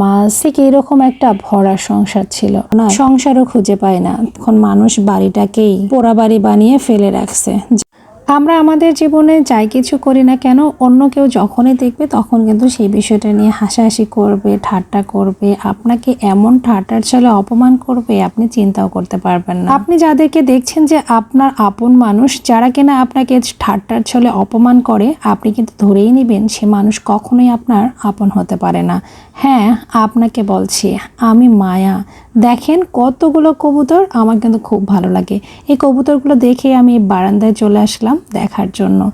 মাস থেকে এরকম একটা ভরা সংসার ছিল না। সংসারও খুঁজে পায় না। এখন মানুষ বাড়িটাকেই পোড়া বাড়ি বানিয়ে ফেলে রাখছে। আমরা আমাদের জীবনে যাই কিছু করি না কেন, অন্য কেউ যখনই দেখবে তখন কিন্তু সেই বিষয়টা নিয়ে হাসাহাসি করবে, ঠাট্টা করবে। আপনাকে এমন ঠাট্টার ছলে অপমান করবে, আপনি চিন্তাও করতে পারবেন না। আপনি যাদেরকে দেখছেন যে আপনার আপন মানুষ, যারা কিনা আপনাকে ঠাট্টার ছলে অপমান করে, আপনি কিন্তু ধরেই নেবেন সে মানুষ কখনোই আপনার আপন হতে পারে না। হ্যাঁ আপনাকে বলছি, আমি মায়া। দেখেন কতগুলো কবুতর আমার কিন্তু খুব ভালো লাগে। এই কবুতরগুলো দেখে আমি বারান্দায় চলে আসলাম। দেখার জন্য।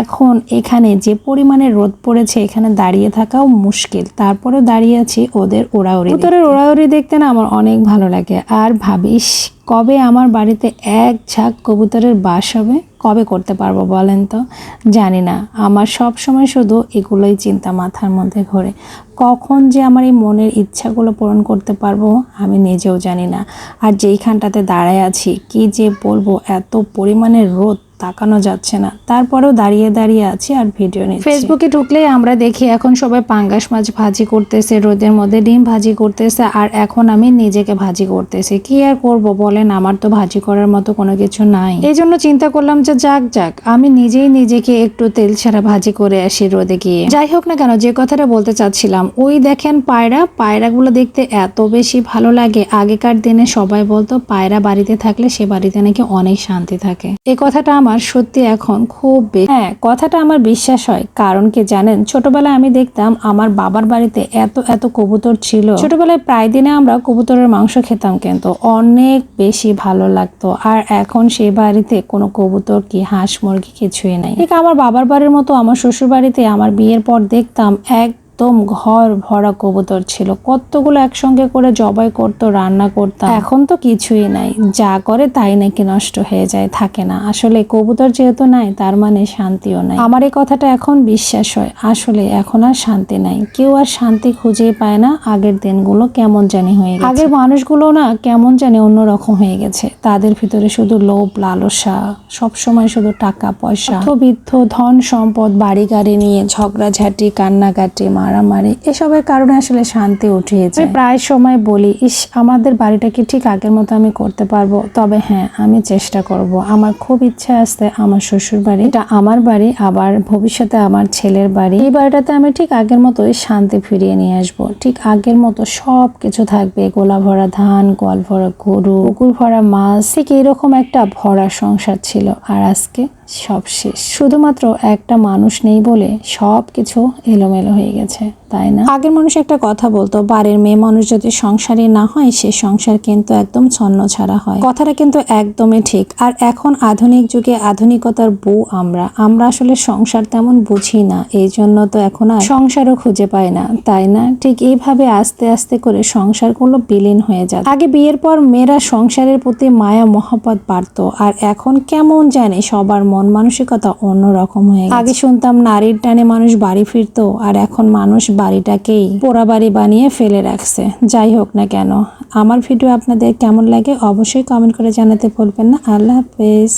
এখন এখানে যে পরিমাণে রোদ পড়েছে এখানে দাঁড়িয়ে থাকাও মুশকিল। তারপরেও দাঁড়িয়ে আছি ওদের ওড়াউড়ি কবুতরের ওড়াউড়ি দেখতে না আমার অনেক ভালো লাগে। আর ভাবিস কবে আমার বাড়িতে এক ঝাঁক কবুতরের বাস হবে? কবে করতে পারব বলেন তো? জানি না। আমার সব সময় শুধু এগুলোই চিন্তা মাথার মধ্যে ঘোরে। কখন যে আমার এই মনের ইচ্ছাগুলো পূরণ করতে পারব আমি নিজেও জানি না। আর যেইখানটাতে দাঁড়ায় আছি কি যে বলব এত পরিমাণে রোদ। তাকানো যাচ্ছে না। তারপরেও দাঁড়িয়ে দাঁড়িয়ে আছি আর ভিডিও নিচ্ছি। ফেসবুকে ঢুকলেই আমরা দেখি এখন সবাই পাঙ্গাস মাছ ভাজি করতেছে, রোদের মধ্যে ডিম ভাজি করতেছে, আর এখন আমি নিজেকে ভাজি করতেছি। কি আর করব বলেন, আমার তো ভাজি করার মতো কোনো কিছু নাই। এই জন্য চিন্তা করলাম যে যাক যাক, আমি নিজেই নিজেকে একটু তেল ছাড়া ভাজি করে আসি রোদে গিয়ে। যাই হোক না কেন, যে কথাটা বলতে চাচ্ছিলাম, ওই দেখেন পায়রা, পায়রাগুলো দেখতে এত বেশি ভালো লাগে। আগেকার দিনে সবাই বলতো, পায়রা বাড়িতে থাকলে সে বাড়িতে নাকি অনেক শান্তি থাকে। এই কথাটা আমার সত্যি এখন খুব হ্যাঁ কথাটা আমার বিশ্বাস হয়। কারণ কি জানেন? ছোটবেলায় আমি দেখতাম আমার বাবার বাড়িতে এত এত কবুতর ছিল। ছোটবেলায় প্রায় দিনে আমরা কবুতরের মাংস খেতাম কিন্তু অনেক বেশি ভালো লাগতো। আর এখন সে বাড়িতে কোনো কবুতর কি, হাঁস মুরগি কিছুই নাই। ঠিক আমার বাবার বাড়ির মতো আমার শ্বশুর বাড়িতে আমার বিয়ের পর দেখতাম একদম ঘর ভরা কবুতর ছিল। কতগুলো একসঙ্গে করে জবাই করতো, রান্না করতাম। এখন তো কিছুই নাই। যা করে তাই নাকি নষ্ট হয়ে যায়, থাকে না। আসলে কবুতর যেহেতু নাই, তার মানে শান্তিও নাই। আমার এই কথাটা এখন বিশ্বাস হয়। আসলে এখন আর শান্তি নাই। কেউ আর শান্তি খুঁজেই পায় না আগের দিনগুলো কেমন জানি হয়ে গেছে। আগের মানুষগুলো না কেমন জানি অন্যরকম হয়ে গেছে। তাদের ভিতরে শুধু লোভ, লালসা সব সময় শুধু টাকা, পয়সা। বৃদ্ধ ধন সম্পদ বাড়ি গাড়ি নিয়ে ঝগড়াঝাটি, কান্নাকাটি মারামারি, এসবের কারণে আসলে শান্তি উঠিয়েছে। প্রায় সময় বলি, ইস, আমাদের বাড়িটা কি ঠিক আগের মতো আমি করতে পারব? তবে হ্যাঁ আমি চেষ্টা করব। আমার খুব ইচ্ছা আসতে আমার শ্বশুর বাড়ি, এটা আমার বাড়ি, আবার ভবিষ্যতে আমার ছেলের বাড়ি। এই বাড়িটাতে আমি ঠিক আগের মতোই শান্তি ফিরিয়ে নিয়ে আসব। ঠিক আগের মতো সব কিছু থাকবে, গোলা ভরা ধান, গোয়াল ভরা গরু পুকুর ভরা মাছ। ঠিক এরকম একটা ভরা সংসার ছিল। আর আজকে সব শেষ। শুধুমাত্র একটা মানুষ নেই বলে সব কিছু এলোমেলো হয়ে গেছে, তাই না? আগের মানুষ একটা কথা বলতো, বাড়ির মেয়ে মানুষ যদি সংসারে না হয়, সে সংসার কিন্তু একদম ছন্ন ছাড়া হয়। কথাটা কিন্তু একদমই ঠিক। আর এখন আধুনিক যুগে আধুনিকতার বউ আমরা। আমরা আসলে সংসার তেমন বুঝি না, এই জন্য তো এখন আর সংসারও খুঁজে পায় না, তাই না? ঠিক এইভাবে আস্তে আস্তে করে সংসারগুলো বিলীন হয়ে যায় আগে বিয়ের পর মেয়েরা সংসারের প্রতি মায়া মহাপত বাড়তো, আর এখন কেমন জানে সবার মন মানসিকতা অন্যরকম হয়ে গেছে। আগে শুনতাম নারীর টানে মানুষ বাড়ি ফিরতো, আর এখন মানুষ বাড়িটাকেই পোড়া বাড়ি বানিয়ে ফেলে রাখছে। যাই হোক না কেন। আমার ভিডিও আপনাদের কেমন লাগে অবশ্যই কমেন্ট করে জানাতে বলবেন না। আল্লাহ হাফেজ।